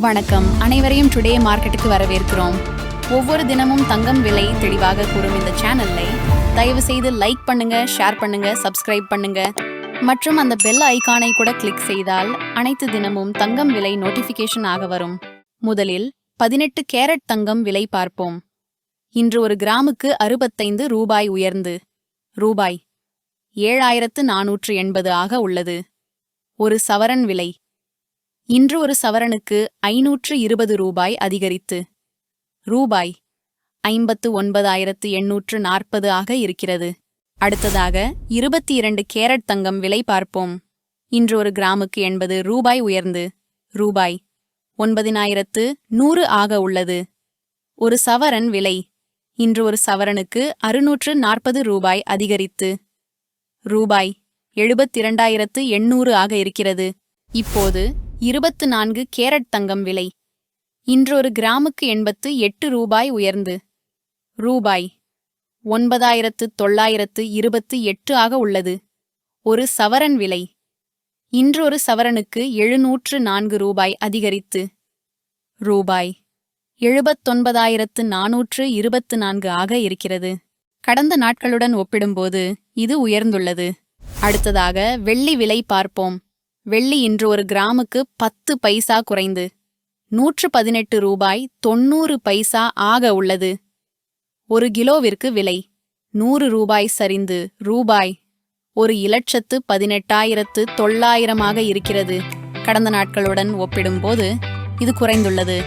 வணக்கம். அனைவரையும் டுடே மார்க்கெட்டுக்கு வரவேற்கிறோம். ஒவ்வொரு தினமும் தங்கம் விலை தெளிவாக கூறும் இந்த சேனலை தயவு செய்து லைக் பண்ணுங்க ஷேர் பண்ணுங்க சப்ஸ்கிரைப் பண்ணுங்க. மற்றும் அந்த பெல் ஐகானை கூட கிளிக் செய்தால் அனைத்து தினமும் தங்கம் விலை நோட்டிபிகேஷன் ஆக வரும். முதலில் பதினெட்டு கேரட் தங்கம் விலை பார்ப்போம். இன்று ஒரு கிராமுக்கு அறுபத்தைந்து ரூபாய் உயர்ந்து ரூபாய் ஏழாயிரத்து நானூற்று எண்பது ஆக உள்ளது. ஒரு சவரன் விலை இன்று ஒரு சவரனுக்கு ஐநூற்று இருபது ரூபாய் அதிகரித்து. ரூபாய் ஐம்பத்து ஒன்பதாயிரத்து எண்ணூற்று நாற்பது ஆக இருக்கிறது. அடுத்ததாக இருபத்தி இரண்டு கேரட் தங்கம் விலை பார்ப்போம். இன்று ஒரு கிராமுக்கு எண்பது ரூபாய் உயர்ந்து. ரூபாய் ஒன்பதினாயிரத்து நூறு ஆக உள்ளது. ஒரு சவரன் விலை. இன்று ஒரு சவரனுக்கு அறுநூற்று நாற்பது ரூபாய் அதிகரித்து. ரூபாய் எழுபத்திரண்டாயிரத்து எண்ணூறு ஆக இருக்கிறது. இப்போது இருபத்து நான்கு கேரட் தங்கம் விலை. இன்றொரு கிராமுக்கு எண்பத்து எட்டு ரூபாய் உயர்ந்து. ரூபாய் ஒன்பதாயிரத்து தொள்ளாயிரத்து இருபத்து எட்டு ஆக உள்ளது. ஒரு சவரன் விலை. இன்றொரு சவரனுக்கு எழுநூற்று நான்கு ரூபாய் அதிகரித்து. ரூபாய் எழுபத்தொன்பதாயிரத்து நானூற்று இருபத்து நான்கு ஆக இருக்கிறது. கடந்த நாட்களுடன் ஒப்பிடும்போது இது உயர்ந்துள்ளது. அடுத்ததாக வெள்ளி விலை பார்ப்போம். வெள்ளி இன்று ஒரு கிராமுக்கு பத்து பைசா குறைந்து. நூற்று பதினெட்டு ரூபாய் தொண்ணூறு பைசா ஆக உள்ளது. ஒரு கிலோவிற்கு விலை நூறு ரூபாய் சரிந்து ரூபாய் ஒரு இலட்சத்து பதினெட்டாயிரத்து தொள்ளாயிரமாக இருக்கிறது. கடந்த நாட்களுடன் ஒப்பிடும்போது இது குறைந்துள்ளது.